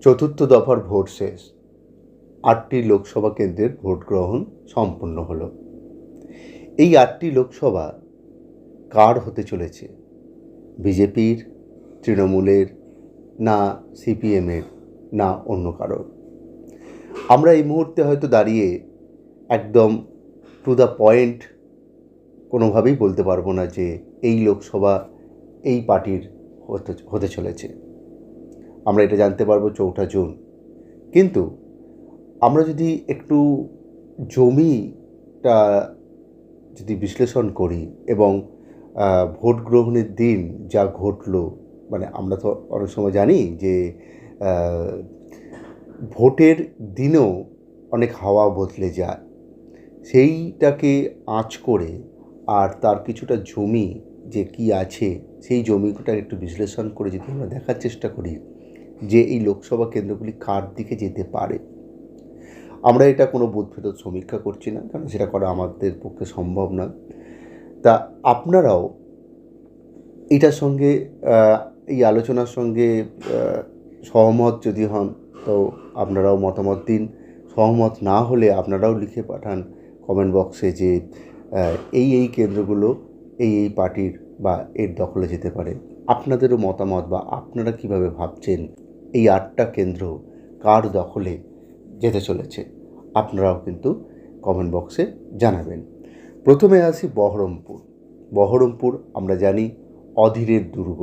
চতুর্থ দফার ভোট শেষ। আটটি লোকসভা কেন্দ্রের ভোট গ্রহণ সম্পন্ন হলো। এই আটটি লোকসভা কার হতে চলেছে? বিজেপির, তৃণমূলের না সিপিএমের, না অন্য কারোর? আমরা এই মুহূর্তে হয়তো দাঁড়িয়ে একদম টু দ্য পয়েন্ট কোনোভাবেই বলতে পারব না যে এই লোকসভা এই পার্টির হতে হতে চলেছে। আমরা এটা জানতে পারব চৌঠা জুন। কিন্তু আমরা যদি একটু জমিটা যদি বিশ্লেষণ করি এবং ভোট গ্রহণের দিন যা ঘটলো মানে আমরা তো অনেক সময় জানি যে ভোটের দিনেও অনেক হাওয়া বদলে যায়। সেইটাকে আঁচ করে আর তার কিছুটা জমি যে কি আছে, সেই জমিটা একটু বিশ্লেষণ করে যদি আমরা দেখার চেষ্টা করি। যে এই লোকসভা কেন্দ্রগুলি কার দিকে যেতে পারে। আমরা এটা কোনো বোধভেদ সমীক্ষা করছি না, কারণ সেটা করা আমাদের পক্ষে সম্ভব না তা আপনারাও এটার সঙ্গে এই আলোচনার সঙ্গে সহমত যদি হন, তো আপনারাও মতামত দিন। সহমত না হলে আপনারাও লিখে পাঠান কমেন্ট বক্সে যে এই এই কেন্দ্রগুলো এই এই পার্টির বা এর দখলে যেতে পারে। আপনাদেরও মতামত বা আপনারা কীভাবে ভাবছেন এই আটটা কেন্দ্র কার দখলে যেতে চলেছে, আপনারাও কিন্তু কমেন্ট বক্সে জানাবেন। প্রথমে আসি বহরমপুর। বহরমপুর আমরা জানি অধীরের দুর্গ।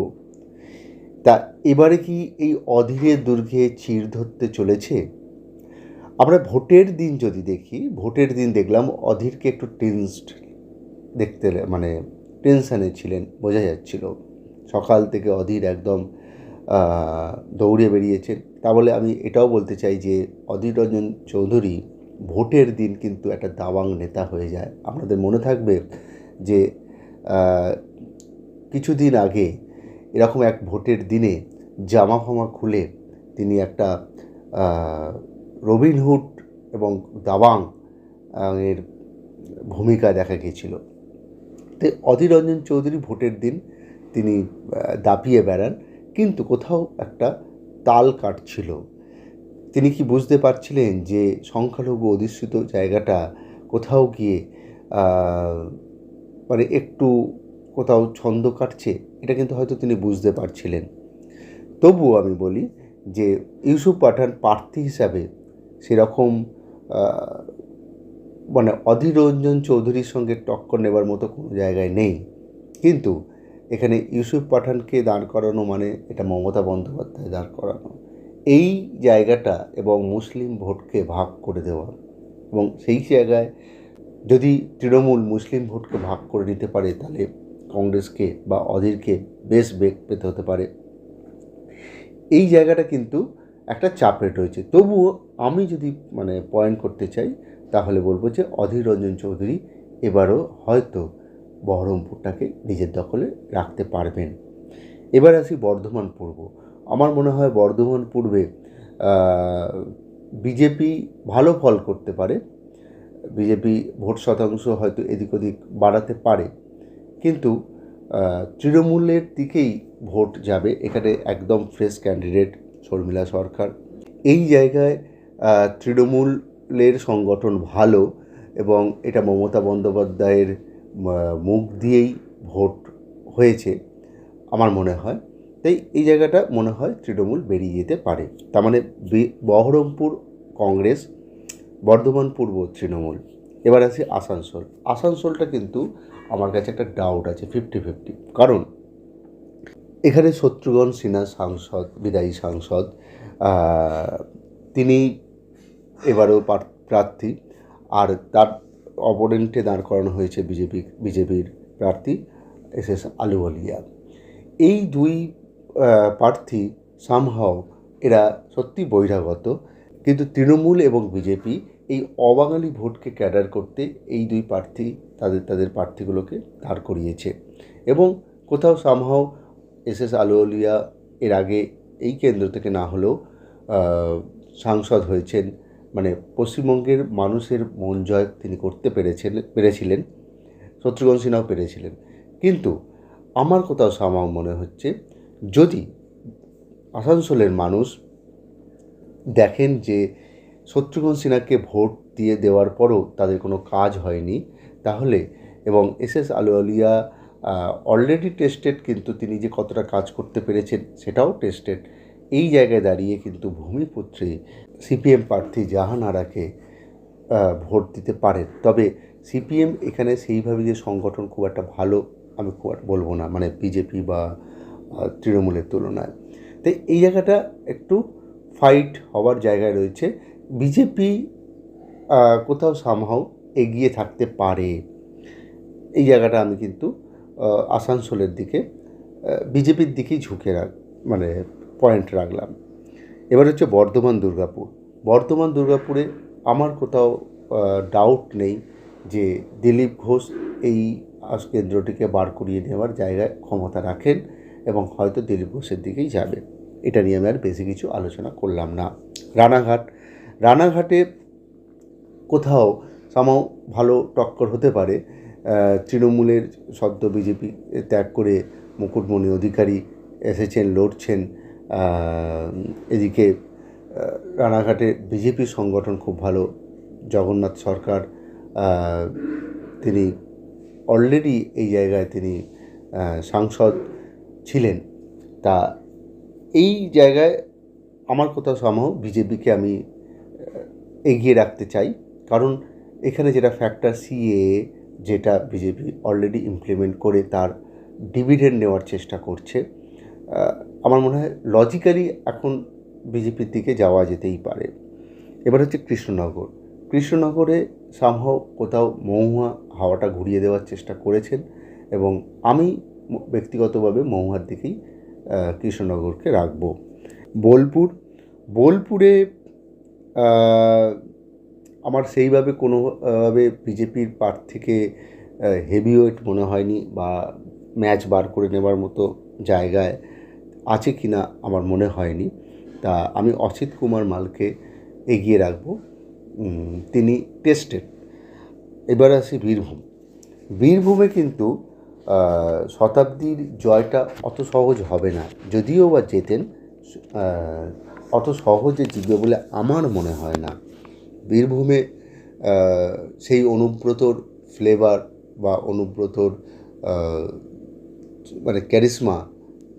তা এবারে কি এই অধীরের দুর্গে চির ধরতে চলেছে? আমরা ভোটের দিন যদি দেখি, ভোটের দিন দেখলাম অধীরকে একটু টেন্সড দেখতে মানে টেনশানে ছিলেন, বোঝা যাচ্ছিল। সকাল থেকে অধীর একদম দৌড়ে বেরিয়েছেন। তা বলে আমি এটাও বলতে চাই যে অধীর রঞ্জন চৌধুরী ভোটের দিন কিন্তু একটা দাবাং নেতা হয়ে যায়। আপনাদের মনে থাকবে যে কিছুদিন আগে এরকম এক ভোটের দিনে জামা ফামা খুলে তিনি একটা রবিনহুড এবং দাবাং এর ভূমিকা দেখা গিয়েছিল। তো অধীর রঞ্জন চৌধুরী ভোটের দিন তিনি দাপিয়ে বেড়ান। কিন্তু কোথাও একটা তাল কাটছিল। তিনি কি বুঝতে পারছিলেন যে সংখ্যালঘু অধিষ্ঠিত জায়গাটা কোথাও গিয়ে মানে একটু কোথাও ছন্দ কাটছে? এটা কিন্তু হয়তো তিনি বুঝতে পারছিলেন। তবুও আমি বলি যে ইউসুফ পাঠান প্রার্থী হিসাবে সেরকম মানে অধীর রঞ্জন চৌধুরীর সঙ্গে টক্কর নেবার মতো কোনো জায়গায় নেই। কিন্তু এখানে ইউসুফ পাঠানকে দাঁড় করানো মানে এটা মমতা বন্দ্যোপাধ্যায় দাঁড় করানো। এই জায়গাটা এবং মুসলিম ভোটকে ভাগ করে দেওয়া এবং সেই জায়গায় যদি তৃণমূল মুসলিম ভোটকে ভাগ করে নিতে পারে, তাহলে কংগ্রেসকে বা অধীরকে বেশ বেগ পেতে হতে পারে। এই জায়গাটা কিন্তু একটা চাপে রয়েছে। তবুও আমি যদি মানে পয়েন্ট করতে চাই, তাহলে বলব যে অধীর রঞ্জন চৌধুরী এবারও হয়তো বহরমপুরটাকে নিজের দখলে রাখতে পারবেন। এবার আসি বর্ধমান পূর্ব। আমার মনে হয় বর্ধমান পূর্বে বিজেপি ভালো ফল করতে পারে। বিজেপি ভোট শতাংশ হয়তো এদিক ওদিক বাড়াতে পারে। কিন্তু তৃণমূলের দিকেই ভোট যাবে। এখানে একদম ফ্রেশ ক্যান্ডিডেট শর্মিলা সরকার। এই জায়গায় তৃণমূলের সংগঠন ভালো এবং এটা মমতা বন্দ্যোপাধ্যায়ের মুখ দিয়েই ভোট হয়েছে আমার মনে হয়। তাই এই জায়গাটা মনে হয় তৃণমূল বেরিয়ে যেতে পারে। তার মানে বহরমপুর কংগ্রেস, বর্ধমান পূর্ব তৃণমূল, এবার আসি আসানসোল। আসানসোলটা কিন্তু আমার কাছে একটা ডাউট আছে ফিফটি ফিফটি কারণ এখানে শত্রুঘ্ন সিনহা সাংসদ, বিদায়ী সাংসদ তিনি এবারেও পার- প্রার্থী। আর তার অপোনেন্টে দাঁড় করানো হয়েছে বিজেপি, বিজেপির প্রার্থী এস এস আলুওয়ালিয়া। এই দুই প্রার্থী সামহাও এরা সত্যি বহিরাগত, কিন্তু তৃণমূল এবং বিজেপি এই অবাঙালি ভোটকে ক্যাডার করতে এই দুই প্রার্থী তাদের তাদের প্রার্থীগুলোকে দাঁড় করিয়েছে। এবং কোথাও সামহাও এস এস আলুওয়ালিয়া এর আগে এই কেন্দ্র থেকে না হলেও সাংসদ হয়েছেন পশ্চিমবঙ্গের মানুষের মন জয় তিনি করতে পেরেছেন, পেরেছিলেন, শত্রুঘ্ন সিনহাও পেরেছিলেন। কিন্তু আমার কোথাও সামাও মনে হচ্ছে, যদি আসানসোলের মানুষ দেখেন যে শত্রুঘ্ন সিনহাকে ভোট দিয়ে দেওয়ার পরও তাদের কোনো কাজ হয়নি, তাহলে এবং S S Ahluwalia already tested কিন্তু তিনি যে কতটা কাজ করতে পেরেছেন সেটাও টেস্টেড এই জায়গায় দাঁড়িয়ে কিন্তু ভূমিপুত্রে সিপিএম প্রার্থী জাহান আরাকে ভোট দিতে পারেন। তবে সিপিএম এখানে সেইভাবে যে সংগঠন খুব একটা ভালো আমি খুব বলব না মানে বিজেপি বা তৃণমূলের তুলনায়। তাই এই জায়গাটা একটু ফাইট হওয়ার জায়গায় রয়েছে। বিজেপি কোথাও সামহাও এগিয়ে থাকতে পারে। এই জায়গাটা আমি কিন্তু আসানসোলের দিকে বিজেপির দিকেই ঝুঁকে রাখ মানে পয়েন্ট রাখলাম। এবার হচ্ছে বর্ধমান দুর্গাপুর। বর্ধমান দুর্গাপুরে আমার কোথাও ডাউট নেই যে দিলীপ ঘোষ এই কেন্দ্রটিকে বার করিয়ে নেওয়ার জায়গায় ক্ষমতা রাখেন এবং হয়তো দিলীপ ঘোষের দিকেই যাবে। এটা নিয়ে আমি আর বেশি কিছু আলোচনা করলাম না। রানাঘাট, রানাঘাটে কোথাও সামাও ভালো টক্কর হতে পারে তৃণমূলের সদ্য বিজেপি ত্যাগ করে মুকুটমণি অধিকারী এসেছেন, লড়ছেন এদিকে রানাঘাটে বিজেপির সংগঠন খুব ভালো, জগন্নাথ সরকার তিনি অলরেডি এই জায়গায় তিনি সাংসদ ছিলেন। তা এই জায়গায় আমার কোথাও সম্ভব বিজেপিকে আমি এগিয়ে রাখতে চাই। কারণ এখানে যেটা ফ্যাক্টর সিএ যেটা বিজেপি অলরেডি ইমপ্লিমেন্ট করে তার ডিভিডেন্ড নেওয়ার চেষ্টা করছে। আমার মনে হয় লজিক্যালি এখন বিজেপির দিকে যাওয়া যেতেই পারে। এবার হচ্ছে কৃষ্ণনগর। কৃষ্ণনগরে সামহাও কোথাও মহুয়া হাওয়াটা ঘুরিয়ে দেওয়ার চেষ্টা করেছেন এবং আমি ব্যক্তিগতভাবে মহুয়ার দিকেই কৃষ্ণনগরকে রাখব। বোলপুর। বোলপুরে আমার সেইভাবে কোনোভাবে বিজেপির প্রার্থীকে হেভিওয়েট মনে হয়নি বা ম্যাচ বার করে নেবার মতো জায়গায় আছে কি না আমার মনে হয়নি। তা আমি অসিত কুমার মালকে এগিয়ে রাখব। তিনি টেস্টেড এবার আসি বীরভূম। বীরভূমে কিন্তু শতাব্দীর জয়টা অত সহজ হবে না। যদিও বা আহ, অত সহজে জিতবে বলে আমার মনে হয় না। বীরভূমে সেই অনুব্রতর ফ্লেভার বা অনুব্রতর মানে ক্যারিসমা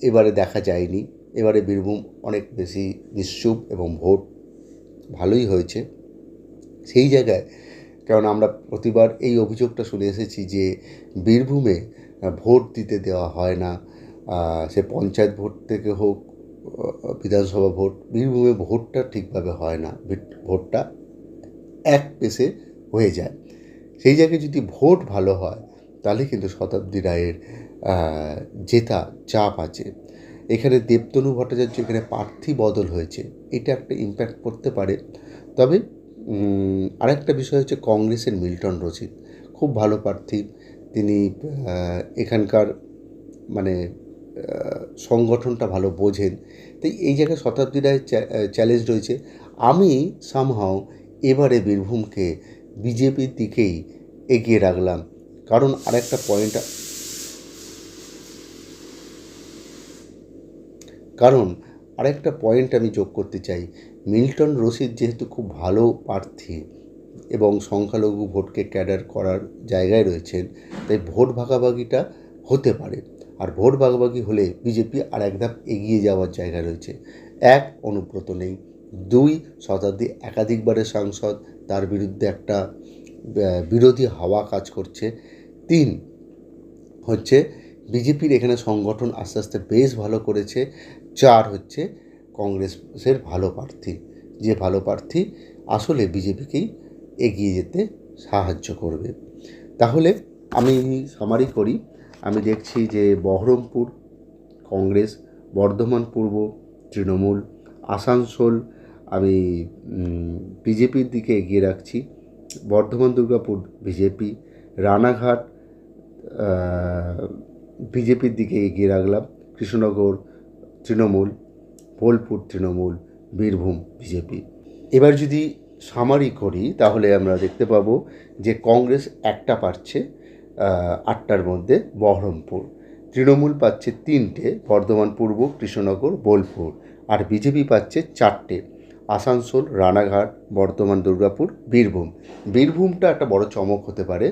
এবারে দেখা যায়নি। এবারে বীরভূম অনেক বেশি নিশ্চুপ এবং ভোট ভালোই হয়েছে। সেই জায়গায়, কারণ আমরা প্রতিবার এই অভিযোগটা শুনে এসেছি যে বীরভূমে ভোট দিতে দেওয়া হয় না। সে পঞ্চায়েত ভোট থেকে হোক বিধানসভা ভোট, বীরভূমে ভোটটা ঠিকভাবে হয় না। ভোটটা এক পেসে হয়ে যায়। সেই জায়গায় যদি ভোট ভালো হয়, তাহলে কিন্তু শতাব্দী রায়ের জেতা, চাপ আছে। এখানে দেবতনু ভট্টাচার্য, এখানে প্রার্থী বদল হয়েছে। এটা একটা ইম্প্যাক্ট করতে পারে। তবে আরেকটা বিষয় হচ্ছে কংগ্রেসের মিল্টন রশিদ খুব ভালো প্রার্থী তিনি এখানকার মানে সংগঠনটা ভালো বোঝেন। তাই এই জায়গায় শতাব্দী রায়ের চ্যালেঞ্জ রয়েছে। আমি সামহাও এবারে বীরভূমকে বিজেপির দিকেই এগিয়ে রাখলাম। কারণ আরেকটা পয়েন্ট কারণ আরেকটা পয়েন্ট আমি যোগ করতে চাই। মিল্টন রশিদ যেহেতু খুব ভালো প্রার্থী এবং সংখ্যালঘু ভোটকে ক্যাডার করার জায়গায় রয়েছেন, তাই ভোট ভাগাভাগিটা হতে পারে। আর ভোট ভাগাভাগি হলে বিজেপি আর এক ধাপ এগিয়ে যাওয়ার জায়গা রয়েছে। এক, অনুব্রত নেই। দুই, শতাব্দী একাধিকবারের সাংসদ, তার বিরুদ্ধে একটা বিরোধী হাওয়া কাজ করছে। তিন, হচ্ছে বিজেপির এখানে সংগঠন আস্তে আস্তে বেশ ভালো করেছে। চার হচ্ছে কংগ্রেসের ভালো প্রার্থী। যে ভালো প্রার্থী আসলে বিজেপিকেই এগিয়ে যেতে সাহায্য করবে। তাহলে আমি সামারি করি। আমি দেখছি যে বহরমপুর কংগ্রেস, বর্ধমান পূর্ব, তৃণমূল, আসানসোল আমি বিজেপির দিকে এগিয়ে রাখছি। বর্ধমান, দুর্গাপুর বিজেপি, রানাঘাট বিজেপির দিকে এগিয়ে রাখলাম। কৃষ্ণনগর তৃণমূল, বোলপুর তৃণমূল, বীরভূম, বিজেপি। এবার যদি সামারি করি, তাহলে আমরা দেখতে পাবো যে কংগ্রেস একটা পাচ্ছে আটটার মধ্যে বহরমপুর। তৃণমূল পাচ্ছে তিনটে, বর্ধমান পূর্ব, কৃষ্ণনগর, বোলপুর। আর বিজেপি পাচ্ছে চারটে, আসানসোল, রানাঘাট, বর্ধমান, দুর্গাপুর, বীরভূম। বীরভূমটা একটা বড় চমক হতে পারে।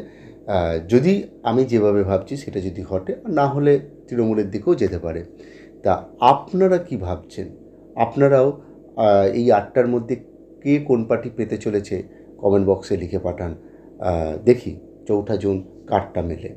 যদি আমি যেভাবে ভাবছি, সেটা যদি ঘটে, না হলে তৃণমূলের দিকেও যেতে পারে। তা আপনারা কি ভাবছেন? আপনারাও এই আটটার মধ্যে কে কোন পার্টি পেতে চলেছে? কমেন্ট বক্সে লিখে পাঠান। দেখি, চৌঠা জুন কাঠটা মেলে।